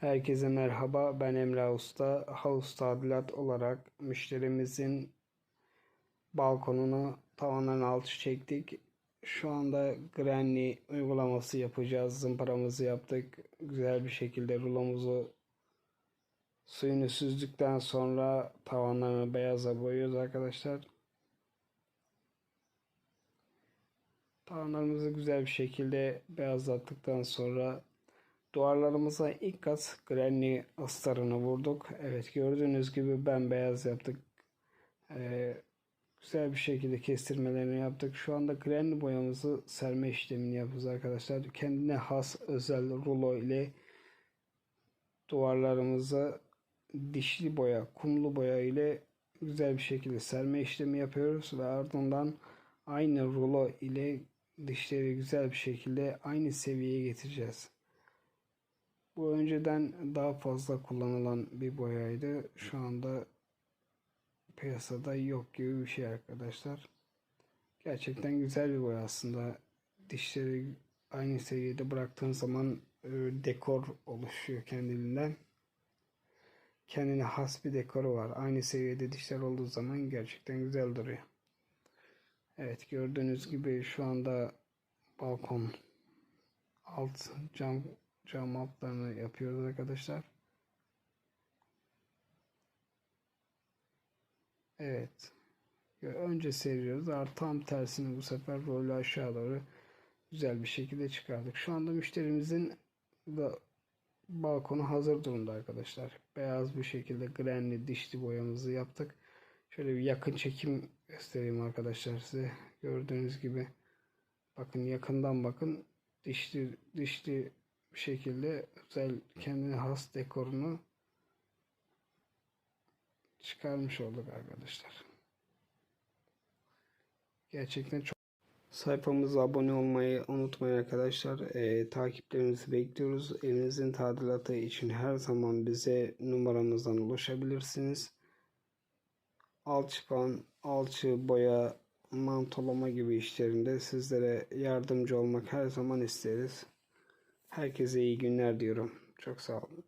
Herkese merhaba. Ben Emre Usta. Havuz tadilat olarak müşterimizin balkonunu tavanların altı çektik. Şu anda granny uygulaması yapacağız. Zımparamızı yaptık. Güzel bir şekilde rulomuzu suyunu süzdükten sonra tavanlarını beyaza boyuyoruz arkadaşlar. Tavanlarımızı güzel bir şekilde beyazlattıktan sonra duvarlarımıza ilk kat granny astarını vurduk. Evet gördüğünüz gibi bembeyaz yaptık. Ee, güzel bir şekilde kestirmelerini yaptık. Şu anda granny boyamızı serme işlemini yapıyoruz arkadaşlar. Kendine has özel rulo ile duvarlarımıza dişli boya, kumlu boya ile güzel bir şekilde serme işlemi yapıyoruz ve ardından aynı rulo ile dişleri güzel bir şekilde aynı seviyeye getireceğiz. Bu önceden daha fazla kullanılan bir boyaydı. Şu anda piyasada yok gibi bir şey arkadaşlar. Gerçekten güzel bir boya aslında. Dişleri aynı seviyede bıraktığın zaman e, dekor oluşuyor kendiliğinden. Kendine has bir dekoru var. Aynı seviyede dişler olduğu zaman gerçekten güzel duruyor. Evet gördüğünüz gibi şu anda balkon alt cam cam altlarını yapıyoruz arkadaşlar. Evet. Önce seriyoruz. Tam tersini bu sefer rolü aşağı doğru güzel bir şekilde çıkardık. Şu anda müşterimizin da balkonu hazır durumda arkadaşlar. Beyaz bir şekilde granli dişli boyamızı yaptık. Şöyle bir yakın çekim göstereyim arkadaşlar size. Gördüğünüz gibi bakın yakından bakın dişli dişli bir şekilde özel kendine has dekorunu çıkarmış olduk arkadaşlar. Gerçekten çok Sayfamıza abone olmayı unutmayın arkadaşlar. Ee, takiplerinizi bekliyoruz. Evinizin tadilatı için her zaman bize numaramızdan ulaşabilirsiniz. Alçıpan, alçı, boya, mantolama gibi işlerinde sizlere yardımcı olmak her zaman isteriz. Herkese iyi günler diyorum. Çok sağ olun.